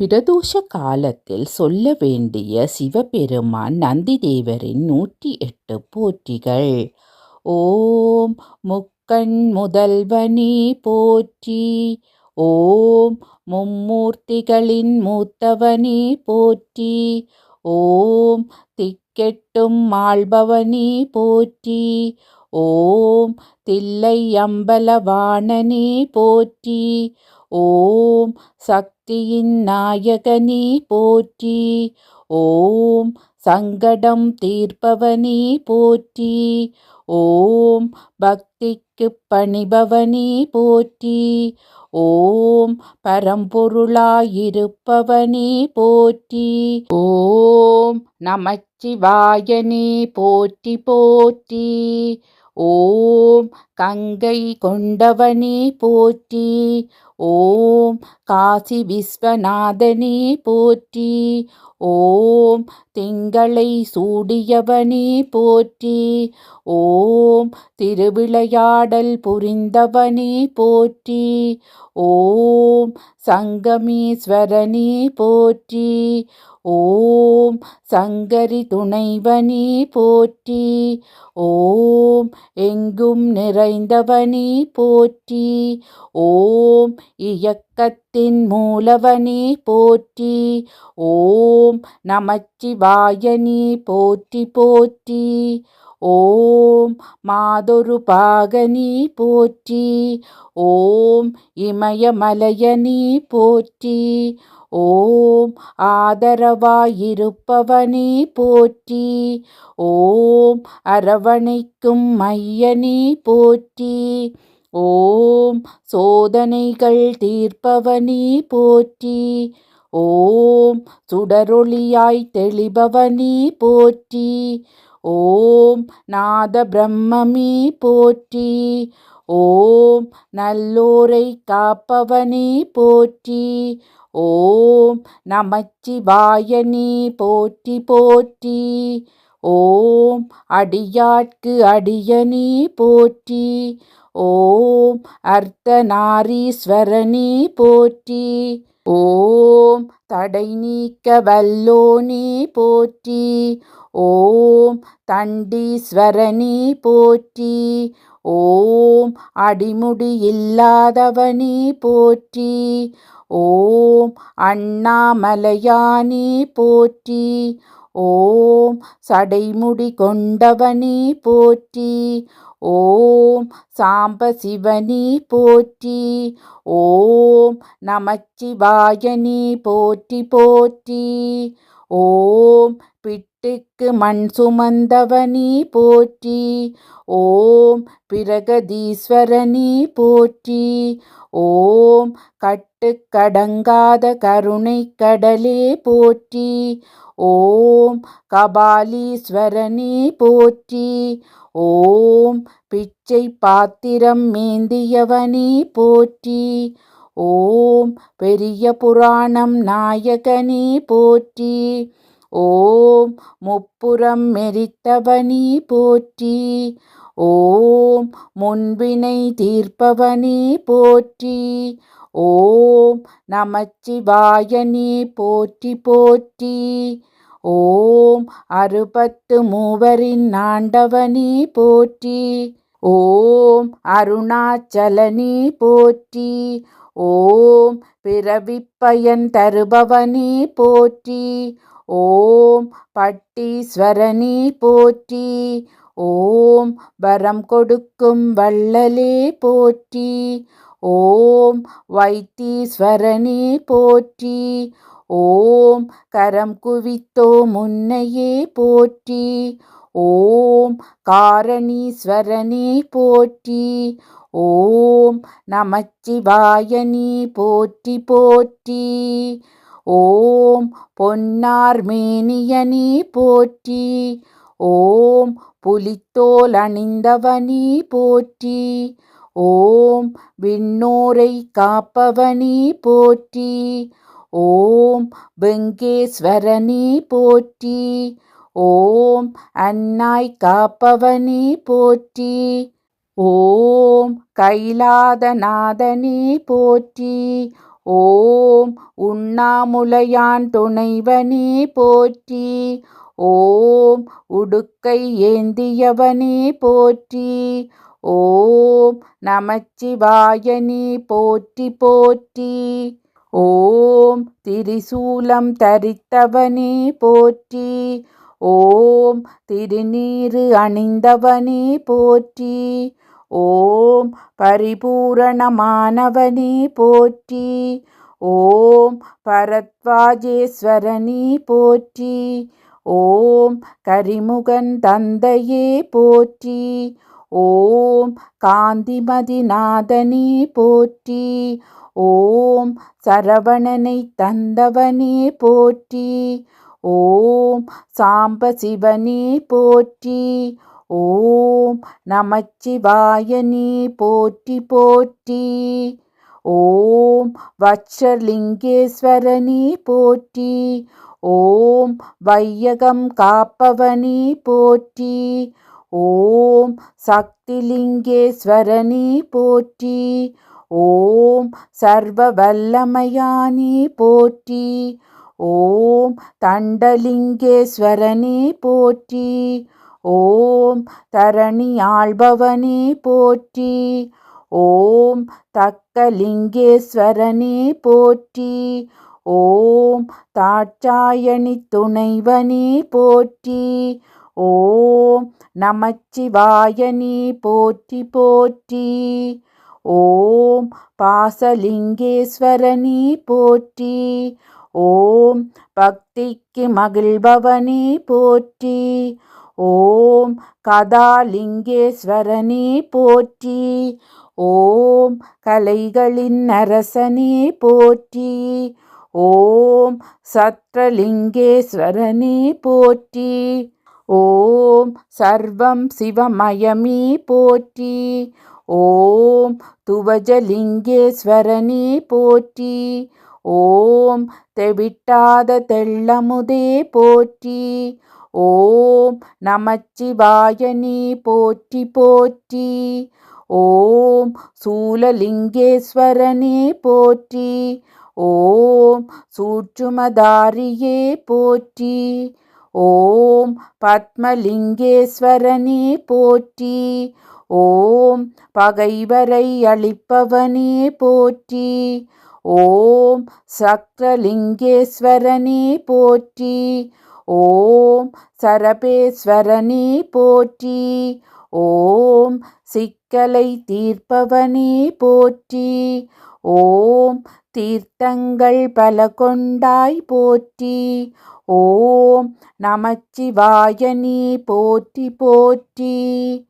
பிரதோஷ காலத்தில் சொல்ல வேண்டிய சிவபெருமான் நந்திதேவரின் நூற்றி எட்டு போற்றிகள். ஓம் முக்கண் முதல்வனே போற்றி ஓம் மும்மூர்த்திகளின் மூத்தவனே போற்றி ஓம் திக்கெட்டும் மாள்பவனே போற்றி ஓம் தில்லை அம்பலவாணனே போற்றி ஓம் சக்தியின் நாயகனே போற்றி. ஓம் சங்கடம் தீர்ப்பவனே போற்றி. ஓம் பக்திக்கு பணிபவனே போற்றி. ஓம் பரம்பொருளாயிருப்பவனே போற்றி. ஓம் நமச்சிவாயனே போற்றி போற்றி. ஓம் கங்கை கொண்டவனே போற்றி. ஓம் காசி விஸ்வநாதனே போற்றி. ஓம் திங்களை சூடியவனே போற்றி. ஓம் திருவிளையாடல் புரிந்தவனே போற்றி. ஓம் சங்கமீஸ்வரனே போற்றி. ஓம் சங்கரி துணைவனி போற்றி. ஓம் எங்கும் நிறைந்தவனி போற்றி. ஓம் இயக்கத்தின் மூலவனி போற்றி. ஓம் நமச்சிவாயனி போற்றி போற்றி. ஓம் மாதொரு பாகனி போற்றி. ஓம் இமயமலையனி போற்றி. ஓம் ஆதரவாயிருப்பவனே போற்றி. ஓம் அரவணைக்கும் மையனே போற்றி. ஓம் சோதனைகள் தீர்ப்பவனே போற்றி. ஓம் சுடரொளியாய் தெளிபவனே போற்றி. ஓம் நாத பிரம்மமே போற்றி. ஓம் நல்லோரை காப்பவனே போற்றி. ஓம் நமச்சிவாய நீ போற்றி போற்றி. ஓம் அடியாட்கு அடியனே போற்றி. ஓம் அர்த்தநாரீஸ்வரனே போற்றி. ஓம் தடை நீக்க வல்லோனி போற்றி. ஓம் தண்டீஸ்வரனே போற்றி. ஓம் அடிமுடி இல்லாதவனி போற்றி. ஓம் அண்ணாமலையானே போற்றி. ஓம் சடைமுடி கொண்டவனே போற்றி. ஓம் சாம்ப சிவனி போற்றி. ஓம் நமச்சிவாயனே போற்றி போற்றி. ஓம் பிட் பிட்டுக்கு மண் சுமந்தவனி போற்றி. ஓம் பிரகதீஸ்வரனி போற்றி. ஓம் கட்டுக்கடங்காத கருணை கடலே போற்றி. ஓம் கபாலீஸ்வரனே போற்றி. ஓம் பிச்சை பாத்திரம் மேந்தியவனே போற்றி. ஓம் பெரிய புராணம் நாயகனே போற்றி. ஓம் முப்புறம் மெரித்தவனி போற்றி. ஓம் முன்பினை தீர்ப்பவனே போற்றி. ஓம் நமச்சிவாயனே போற்றி போற்றி. ஓம் அறுபத்து மூவரின் ஆண்டவனே போற்றி. ஓம் அருணாச்சலனே போற்றி. ஓம் பிறவிப்பயன் தருபவனே போற்றி. ஓம் பட்டீஸ்வரனி போற்றி. ஓம் வரம் கொடுக்கும் வள்ளலே போற்றி. ஓம் வைத்தீஸ்வரனே போற்றி. ஓம் கரம் குவித்தோ முன்னையே போற்றி. ஓம் காரணீஸ்வரனே போற்றி. ஓம் நமச்சிவாயனி போற்றி போற்றி. ஓம் பொன்னார் மேனியனி போற்றி. ஓம் புலித்தோல் அணிந்தவனி போற்றி. ஓம் விண்ணோரை காப்பவனி போற்றி. ஓம் வெங்கேஸ்வரனி போற்றி. ஓம் அன்னாய் காப்பவனி போற்றி. ஓம் கைலாதநாதனி போற்றி. ஓம் உண்ணாமுலையான் துணைவனே போற்றி. ஓம் உடுக்கை ஏந்தியவனே போற்றி. ஓம் நமச்சிவாயனே போற்றி போற்றி. ஓம் திரிசூலம் தரித்தவனே போற்றி. ஓம் திருநீறு அணிந்தவனே போற்றி. ஓம் பரிபூரணமானவனே போற்றி. ஓம் பரத்வாஜேஸ்வரனே போற்றி. ஓம் கரிமுகன் தந்தையே போற்றி. ஓம் காந்திமதிநாதனே போற்றி. ஓம் சரவணனை தந்தவனே போற்றி. ஓம் சாம்பசிவனே போற்றி. ஓம் நமச்சிவாய நீ போற்றி போற்றி. ஓம் வட்சலிங்கேஸ்வரனே போற்றி. ஓம் வையகம் காப்பவனி போற்றி. ஓம் சக்திலிங்கேஸ்வரனி போற்றி. ஓம் சர்வ வல்லமையானே போற்றி. ஓம் தண்டலிங்கேஸ்வரனி போற்றி. ஓம் தரணி ஆள்பவனே போற்றி. ஓம் தக்கலிங்கேஸ்வரனே போற்றி. ஓம் தாட்சாயணி துணைவனே போற்றி. ஓம் நமச்சிவாயனே போற்றி போற்றி. ஓம் பாசலிங்கேஸ்வரனே போற்றி. ஓம் பக்திக்கு மகிழ்பவனே போற்றி. ஓம் கதாலிங்கேஸ்வரனே போற்றி. ஓம் கலைகளின் அரசனே போற்றி. ஓம் சத்ரலிங்கேஸ்வரனே போற்றி. ஓம் சர்வம் சிவமயமே போற்றி. ஓம் துவஜலிங்கேஸ்வரனே போற்றி. ஓம் தெவிட்டாத தெள்ளமுதே போற்றி. ஓம் நமச்சிவாய நீ போற்றி போற்றி. ஓம் சூலலிங்கேஸ்வரனே போற்றி. ஓம் சூற்றுமதாரியே போற்றி. ஓம் பத்மலிங்கேஸ்வரனே போற்றி. ஓம் பகைவரை அளிப்பவனே போற்றி. ஓம் சக்ரலிங்கேஸ்வரனே போற்றி. ஓம் சரபேஸ்வரனே போற்றி. ஓம் சிக்கலை தீர்ப்பவனே போற்றி. ஓம் தீர்த்தங்கள் பல கொண்டாய் போற்றி. ஓம் நமச்சிவாயனே போற்றி போற்றி.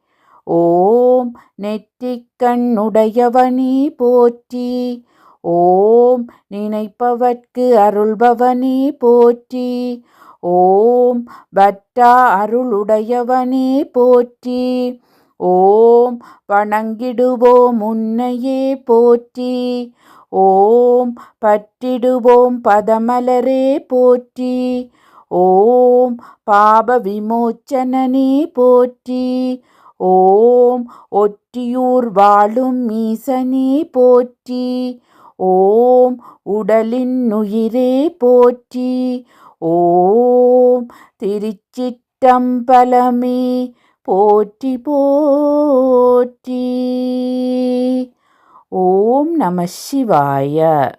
ஓம் நெற்றிக்கண்ணுடையவனே போற்றி. ஓம் நினைப்பவர்க்கு அருள்பவனே போற்றி. ஓம் வற்றா அருளுடையவனே போற்றி. ஓம் வணங்கிடுவோம் உன்னையே போற்றி. ஓம் பற்றிடுவோம் பதமலரே போற்றி. ஓம் பாப விமோச்சனனே போற்றி. ஓம் ஒற்றியூர் வாழும் மீசனே போற்றி. ஓம் உடலின் உயிரே போற்றி. ஓம் திருச்சிற்றம்பலமே. போற்றி போற்றி. ஓம் நம சிவாய.